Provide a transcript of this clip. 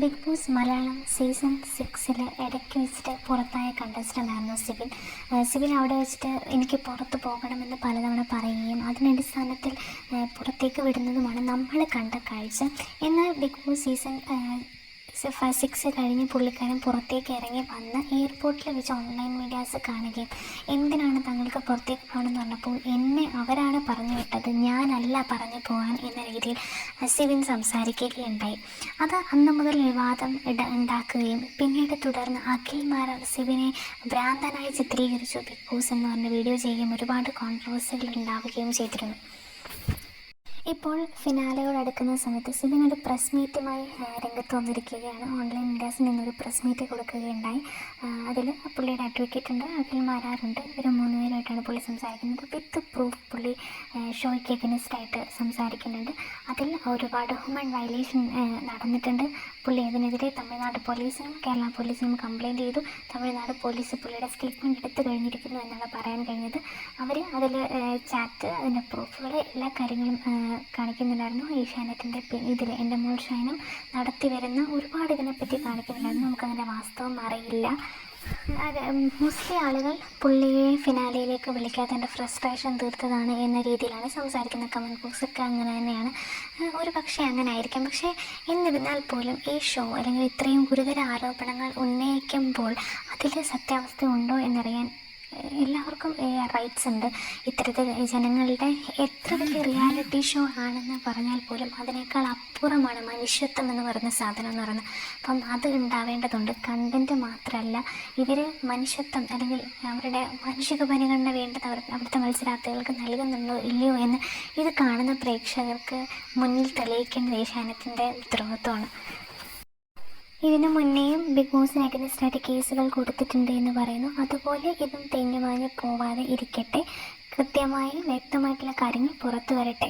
Big boss Malayalam season സിക്സിൽ ഇടയ്ക്ക് വെച്ചിട്ട് പുറത്തായ കണ്ടസ്റ്റന്റ് ആയിരുന്നു സിബിൻ. സിബിൻ അവിടെ വെച്ചിട്ട് എനിക്ക് പുറത്ത് പോകണമെന്ന് പലതവണ പറയുകയും അതിനടിസ്ഥാനത്തിൽ പുറത്തേക്ക് വിടുന്നതുമാണ് നമ്മൾ കണ്ട കാഴ്ച. എന്നാൽ Bigg Boss season six six കഴിഞ്ഞ് പുള്ളിക്കാരൻ പുറത്തേക്ക് ഇറങ്ങി വന്ന് എയർപോർട്ടിൽ വെച്ച് ഓൺലൈൻ മീഡിയാസ് കാണുകയും എന്തിനാണ് തങ്ങൾക്ക് പുറത്തേക്ക് പോകണമെന്ന് പറഞ്ഞപ്പോൾ എന്നെ അവരാണ് പറഞ്ഞു വിട്ടത് ഞാനല്ല പറഞ്ഞു പോകാൻ എന്ന രീതിയിൽ അസിവിൻ സംസാരിക്കുകയുണ്ടായി. അത് അന്ന് മുതൽ വിവാദം ഉണ്ടാക്കുകയും പിന്നീട് തുടർന്ന് അഖിൽ അസിവിനെ സിവിനെ ഭ്രാന്തനായി ചിത്രീകരിച്ചു ബിഗ് ബോസ് എന്ന് പറഞ്ഞ വീഡിയോ ചെയ്യുകയും ഒരുപാട് കോൺട്രവേഴ്സികൾ ഉണ്ടാവുകയും ചെയ്തിരുന്നു. ഇപ്പോൾ ഫിനാലയോട് അടുക്കുന്ന സമയത്ത് സിബിൻ ഒരു പ്രസ് മീറ്റുമായി രംഗത്ത് വന്നിരിക്കുകയാണ്. ഓൺലൈൻ ഇൻഡാസിൽ നിന്നൊരു പ്രസ് മീറ്റ് കൊടുക്കുകയുണ്ടായി. അതിൽ പുള്ളിയുടെ അഡ്വക്കേറ്റ് ഉണ്ട് അതിൽ മാരാറുണ്ട് ഇവർ മൂന്ന് പേരായിട്ടാണ് പുള്ളി സംസാരിക്കുന്നത്. വിത്ത് പ്രൂഫ് പുള്ളി ഷോയ്ക്ക് എഗനിസ്റ്റ് ആയിട്ട് സംസാരിക്കുന്നുണ്ട്. അതിൽ ഒരുപാട് ഹ്യൂമൻ വയലേഷൻ നടന്നിട്ടുണ്ട്. പുള്ളി അതിനെതിരെ തമിഴ്നാട് പോലീസിനും കേരള പോലീസിനും കംപ്ലയിന്റ് ചെയ്തു. തമിഴ്നാട് പോലീസ് പുള്ളിയുടെ സ്റ്റേറ്റ്മെന്റ് എടുത്തു കഴിഞ്ഞിരിക്കുന്നു എന്നാണ് പറയാൻ കഴിഞ്ഞത്. അവർ അതിൽ ചാറ്റ് അതിന്റെ പ്രൂഫുകൾ എല്ലാ കാര്യങ്ങളും കാണിക്കുന്നുണ്ടായിരുന്നു. ഏഷ്യാനെറ്റിന്റെ ഇതിൽ എന്റെ മോൾ ഷൈനും നടത്തി വരുന്ന ഒരുപാട് ഇതിനെപ്പറ്റി കാണിക്കുന്നുണ്ടായിരുന്നു. നമുക്കതിന്റെ വാസ്തവം അറിയില്ല. മോസ്റ്റ്ലി ആളുകൾ പുള്ളിയെ ഫിനാലയിലേക്ക് വിളിക്കാത്തതിന്റെ ഫ്രസ്ട്രേഷൻ തീർത്തതാണ് എന്ന രീതിയിലാണ് സംസാരിക്കുന്നത്. കമന്റ് ബോക്സൊക്കെ അങ്ങനെ തന്നെയാണ്. ഒരു പക്ഷേ അങ്ങനെ ആയിരിക്കാം പക്ഷേ എന്നിരുന്നാൽ പോലും ഈ ഷോ അല്ലെങ്കിൽ ഇത്രയും ഗുരുതര ആരോപണങ്ങൾ ഉന്നയിക്കുമ്പോൾ അതിൽ സത്യാവസ്ഥ ഉണ്ടോ എന്നറിയാൻ എല്ലാവർക്കും റൈറ്റ്സ് ഉണ്ട്. ഇത്തരത്തിൽ ജനങ്ങളുടെ എത്ര വലിയ റിയാലിറ്റി ഷോ ആണെന്ന് പറഞ്ഞാൽ പോലും അതിനേക്കാൾ അപ്പുറമാണ് മനുഷ്യത്വം എന്ന് പറയുന്ന സാധനം എന്ന് പറയുന്നത്. അപ്പം അത് ഉണ്ടാവേണ്ടതുണ്ട്. കണ്ടന്റ് മാത്രമല്ല ഇവർ മനുഷ്യത്വം അല്ലെങ്കിൽ അവരുടെ മാനുഷിക പരിഗണന വേണ്ടത് അവർ അവിടുത്തെ മത്സരാർത്ഥികൾക്ക് നൽകുന്നുണ്ടോ ഇല്ലയോ എന്ന് ഇത് കാണുന്ന പ്രേക്ഷകർക്ക് മുന്നിൽ തെളിയിക്കേണ്ടത് ഏഷ്യാനത്തിന്റെ ഉത്തരവാദിത്വമാണ്. ഇതിനു മുന്നേയും ബിഗ് ബോസിന് അഗനിസ്റ്റായിട്ട് കേസുകൾ കൊടുത്തിട്ടുണ്ട് എന്ന് പറയുന്നു. അതുപോലെ ഇതും തെങ്ങുമാഞ്ഞ് പോവാതെ ഇരിക്കട്ടെ. കൃത്യമായി വ്യക്തമായിട്ടുള്ള കാര്യങ്ങൾ പുറത്തു വരട്ടെ.